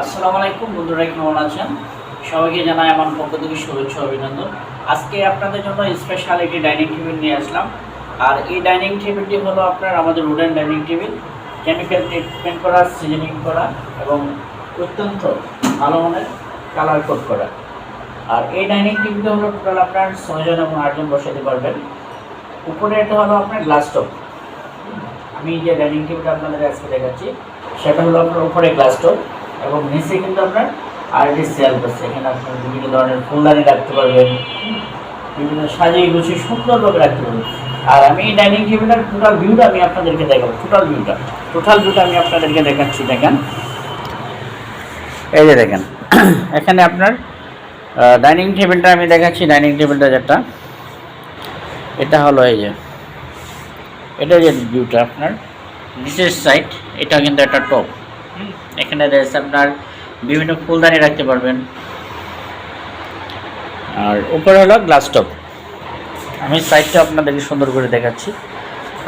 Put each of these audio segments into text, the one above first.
আসসালামু আলাইকুম, বন্ধুরা কেমন আছেন? সবাইকে জানাই আমার পক্ষ থেকে শুভেচ্ছা অভিনন্দন। আজকে আপনাদের জন্য স্পেশাল একটি ডাইনিং টেবিল নিয়ে আসলাম। আর এই ডাইনিং টেবিলটি হলো আপনার আমাদের wooden dining table chemical treatment করা সিজনিং করা এবং অত্যন্ত ভালো মানের কালার কোড করা। আর এই ডাইনিং টেবিলটা হলো টোটাল আপনার ছয়জন এবং আটজন বসাতে পারবেন। উপরে এটা হলো আপনার গ্লাস টপ আমি যে ডাইনিং টেবিলটা আপনাদের আজকে দেখাচ্ছি, সেটা হলো আপনার উপরে গ্লাস টপ এবং নিচে কিন্তু আপনার সেল আছে। এখানে আপনার বিভিন্ন ধরনের ফুলদানি রাখতে পারবেন, বিভিন্ন সাজিয়ে গুছিয়ে সুন্দরভাবে রাখতে পারবেন। আর আমি এই ডাইনিং টেবিলের টোটাল ভিউটা আমি আপনাদেরকে দেখাবো। টোটাল ভিউটা টোটাল ভিউটা আমি আপনাদেরকে দেখাচ্ছি, দেখেন। এই যে দেখেন, এখানে আপনার ডাইনিং টেবিলটা আমি দেখাচ্ছি ডাইনিং টেবিলটা যেটা, এটা হলো এই যে, এটা যে ভিউটা আপনার, নিচের সাইড এটা কিন্তু একটা টপ এখানে রয়েছে আপনার বিভিন্ন ফুলদানি রাখতে পারবেন। আর উপরে হলো গ্লাস টপ আমি সাইডটা আপনাদেরকে সুন্দর করে দেখাচ্ছি।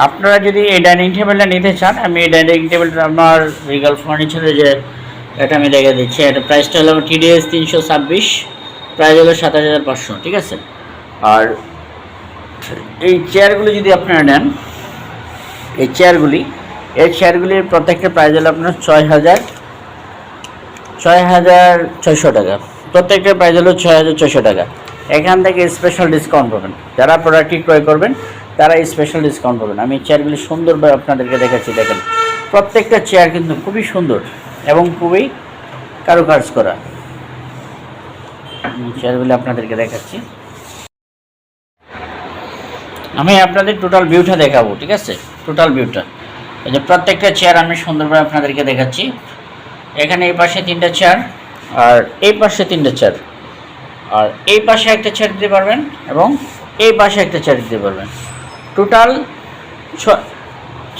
আপনারা যদি এই ডাইনিং টেবিলটা নিতে চান আমি এই ডাইনিং টেবিলটা আমার রিগাল ফার্নিচারে যে এটা আমি দেখে দিচ্ছি এটা প্রাইসটা হলো টিডিএস তিনশো ছাব্বিশ প্রাইস হলো সাতাশ হাজার পাঁচশো ঠিক আছে? আর এই চেয়ারগুলি যদি আপনারা নেন এই চেয়ারগুলি এই চেয়ারগুলির প্রত্যেকটা প্রাইস হলো আপনার ছয় হাজার ছয় হাজার ছয়শো টাকা। প্রত্যেকটা প্রাইস হলো ছয় হাজার ছয়শো টাকা। এখান থেকে স্পেশাল ডিসকাউন্ট পাবেন। যারা প্রোডাক্টটি ক্রয় করবেন, তারা স্পেশাল ডিসকাউন্ট পাবেন। আমি চেয়ারগুলি সুন্দরভাবে আপনাদেরকে দেখাচ্ছি, দেখেন। প্রত্যেকটা চেয়ার কিন্তু খুবই সুন্দর এবং খুবই কারুকাজ করা। চেয়ারগুলি আপনাদেরকে দেখাচ্ছি। আমি আপনাদের টোটাল ভিউটা দেখাবো, ঠিক আছে? টোটাল ভিউটা এই যে প্রত্যেকটা চেয়ার আমি সুন্দরভাবে আপনাদেরকে দেখাচ্ছি। এখানে এই পাশে তিনটা চেয়ার আর এই পাশে তিনটা চেয়ার আর এই পাশে একটা চেয়ার দিতে পারবেন এবং এই পাশে একটা চেয়ার দিতে পারবেন। টোটাল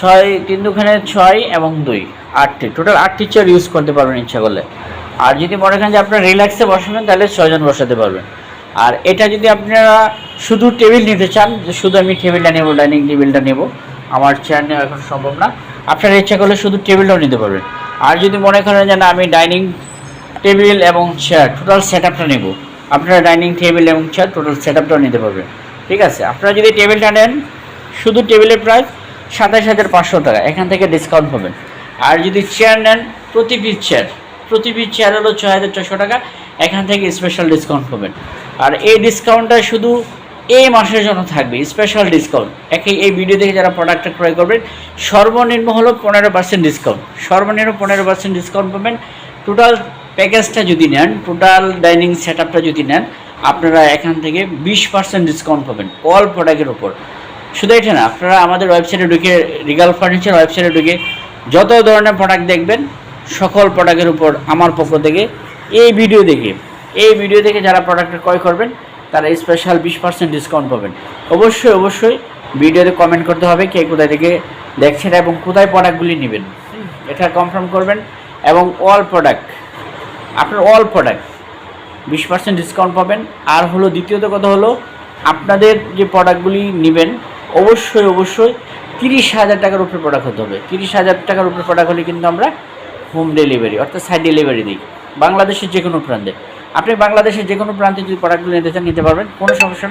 ছয় তিন দুখানে ছয় এবং দুই, আটটি। টোটাল আটটি চেয়ার ইউজ করতে পারবেন ইচ্ছা করলে। আর যদি মনে করেন যে আপনার রিল্যাক্সে বসাবেন, তাহলে ছয়জন বসাতে পারবেন। আর এটা যদি আপনারা শুধু টেবিল নিতে চান, যে শুধু আমি টেবিলটা নেব ডাইনিং টেবিলটা নেব আমার চেয়ার নেওয়া এখন সম্ভব না। আপনারা ইচ্ছা করলে শুধু টেবিলটাও নিতে পারবেন। আর যদি মনে করেন যে না, আমি ডাইনিং টেবিল এবং চেয়ার টোটাল সেট আপটা নেব। আপনারা ডাইনিং টেবিল এবং চেয়ার টোটাল সেট আপটাও নিতে পারবেন। ঠিক আছে? আপনারা যদি টেবিলটা নেন, শুধু টেবিলের প্রাইস সাতাশ হাজার পাঁচশো টাকা। এখান থেকে ডিসকাউন্ট পাবেন। আর যদি চেয়ার নেন, প্রতি পিস চেয়ার প্রতি পিস চেয়ার হলো ছয় হাজার ছশো টাকা। এখান থেকে স্পেশাল ডিসকাউন্ট পাবেন। আর এই ডিসকাউন্টটা শুধু এই মাসের জন্য থাকবে স্পেশাল ডিসকাউন্ট একে এই ভিডিও দেখে যারা প্রোডাক্টটা ক্রয় করবেন, সর্বনিম্ন হলো পনেরো পার্সেন্ট ডিসকাউন্ট সর্বনিম্ন পনেরো পার্সেন্ট ডিসকাউন্ট পাবেন। টোটাল প্যাকেজটা যদি নেন টোটাল ডাইনিং সেট যদি নেন, আপনারা এখান থেকে বিশ পার্সেন্ট ডিসকাউন্ট পাবেন অল প্রোডাক্টের ওপর শুধু এটা না, আপনারা আমাদের ওয়েবসাইটে ঢুকে রিগাল ফার্নিচার ওয়েবসাইটে ঢুকে যত ধরনের প্রোডাক্ট দেখবেন, সকল প্রোডাক্টের উপর আমার পক্ষ থেকে এই ভিডিও দেখে, এই ভিডিও দেখে যারা প্রোডাক্টটা ক্রয় করবেন তারা স্পেশাল বিশ পার্সেন্ট ডিসকাউন্ট পাবেন। অবশ্যই অবশ্যই ভিডিওতে কমেন্ট করতে হবে কে কোথায় থেকে দেখছেন এবং কোথায় প্রোডাক্টগুলি নেবেন। এটা কনফার্ম করবেন এবং অল প্রোডাক্ট আপনার অল প্রোডাক্ট বিশ পার্সেন্ট ডিসকাউন্ট পাবেন। আর হলো দ্বিতীয়ত কথা হলো, আপনাদের যে প্রোডাক্টগুলি নেবেন, অবশ্যই অবশ্যই তিরিশ হাজার টাকার উপরে প্রোডাক্ট হতে হবে। তিরিশ হাজার টাকার উপরে প্রোডাক্ট হলে কিন্তু আমরা হোম ডেলিভারি অর্থাৎ সাইড ডেলিভারি দিই। বাংলাদেশের যে কোনো প্রান্তে। আপনি বাংলাদেশের যে কোনো প্রান্তে যদি প্রোডাক্টগুলো নিতে চান নিতে পারবেন কোনো সমস্যা।